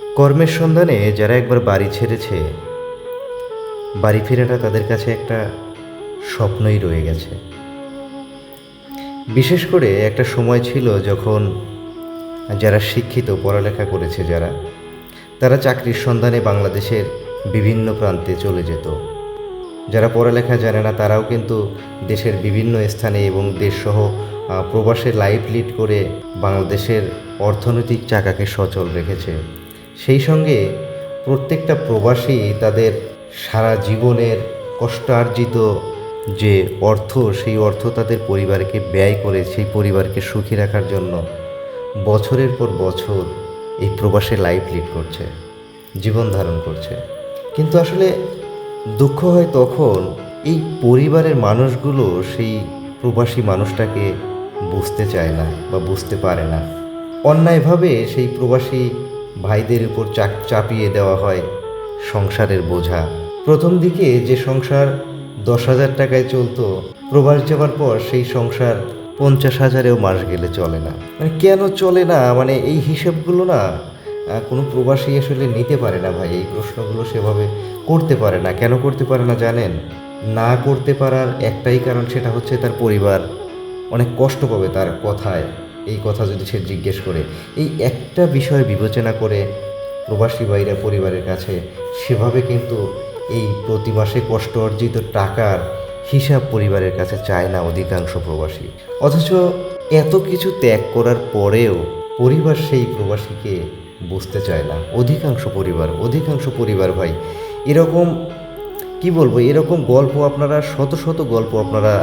কর্মের সন্ধানে যারা একবার বাড়ি ছেড়েছে, বাড়ি ফেরাটা তাদের কাছে একটা স্বপ্নই রয়ে গেছে। বিশেষ করে একটা সময় ছিল যখন যারা শিক্ষিত, পড়ালেখা করেছে যারা, তারা চাকরির সন্ধানে বাংলাদেশের বিভিন্ন প্রান্তে চলে যেত। যারা পড়ালেখা জানে না, তারাও কিন্তু দেশের বিভিন্ন স্থানে এবং দেশসহ প্রবাসে লাইফ লিড করে বাংলাদেশের অর্থনৈতিক চাকাকে সচল রেখেছে। সেই সঙ্গে প্রত্যেকটা প্রবাসী তাদের সারা জীবনের কষ্টার্জিত যে অর্থ, সেই অর্থ তাদের পরিবারকে ব্যয় করে, সেই পরিবারকে সুখী রাখার জন্য বছরের পর বছর এই প্রবাসে লাইফ লিড করছে, জীবন ধারণ করছে। কিন্তু আসলে দুঃখ হয় তখন এই পরিবারের মানুষগুলো সেই প্রবাসী মানুষটাকে বুঝতে চায় না বা বুঝতে পারে না। অন্যায়ভাবে সেই প্রবাসী ভাইদের উপর চাপ চাপিয়ে দেওয়া হয় সংসারের বোঝা। প্রথম দিকে যে সংসার দশ হাজার টাকায় চলতো, প্রবাস যাওয়ার পর সেই সংসার পঞ্চাশ হাজারেও মাস গেলে চলে না। মানে কেন চলে না? মানে এই হিসেবগুলো না কোনো প্রবাসী আসলে নিতে পারে না ভাই। এই প্রশ্নগুলো সেভাবে করতে পারে না। কেন করতে পারে না জানেন? না করতে পারার একটাই কারণ সেটা হচ্ছে তার পরিবার। অনেক কষ্ট পাবে তার কথায়। এই কথা যদি সে জিজ্ঞেস করে, এই একটা বিষয় বিবেচনা করে প্রবাসী ভাইরা পরিবারের কাছে, সেভাবে কিন্তু এই প্রতি মাসে কষ্ট অর্জিত টাকার হিসাব পরিবারের কাছে চায় না অধিকাংশ প্রবাসী। অথচ এত কিছু ত্যাগ করার পরেও পরিবার সেই প্রবাসীকে বুঝতে চায় না। অধিকাংশ পরিবার অধিকাংশ পরিবার ভাই, এরকম কি বলব, এরকম গল্প আপনারা, শত শত গল্প আপনারা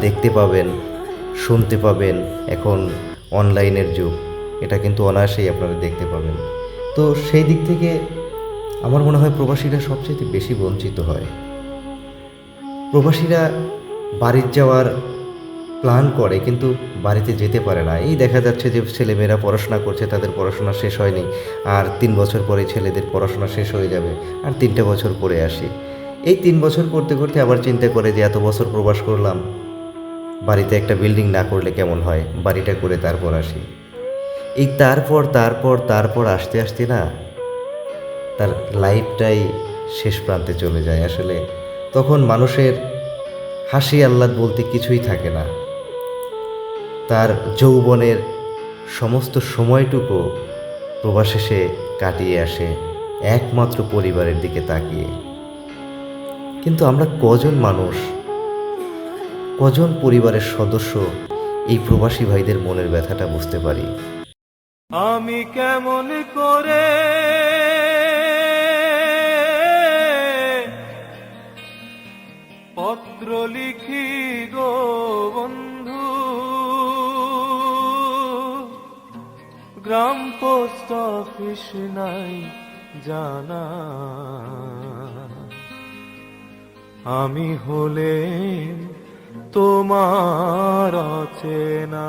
দেখতে পাবেন, শুনতে পাবেন। এখন অনলাইনের যুগ। এটা কিন্তু অনায়াসেই আপনারা দেখতে পাবেন। তো সেই দিক থেকে আমার মনে হয় প্রবাসীরা সবচেয়ে বেশি বঞ্চিত হয়। প্রবাসীরা বাড়ির যাওয়ার প্ল্যান করে কিন্তু বাড়িতে যেতে পারে না। এই দেখা যাচ্ছে যে ছেলেমেয়েরা পড়াশোনা করছে, তাদের পড়াশোনা শেষ হয়নি। আর তিন বছর পরে ছেলেদের পড়াশোনা শেষ হয়ে যাবে। আর তিনটা বছর পরে আসি। এই তিন বছর করতে করতে আবার চিন্তা করে যে এত বছর প্রবাস করলাম। বাড়িতে একটা বিল্ডিং না করলে কেমন হয়? বাড়িটা করে তারপর আসি। এই তারপর তারপর তারপর আসতে আসতে না তার লাইফটাই শেষ প্রান্তে চলে যায়। আসলে তখন মানুষের হাসি আহ্লাদ বলতে কিছুই থাকে না। তার যৌবনের সমস্ত সময়টুকু প্রবাসে সে কাটিয়ে আসে একমাত্র পরিবারের দিকে তাকিয়ে। কিন্তু আমরা কজন মানুষ কজন পরিবারের সদস্য এই প্রবাসী ভাইদের মনের ব্যথাটা বুঝতে পারি? আমি কেমন করে পত্র লিখি গো বন্ধু? গ্রাম পোস্ট অফিস নাই জানা। আমি হলে তোমার অচেনা।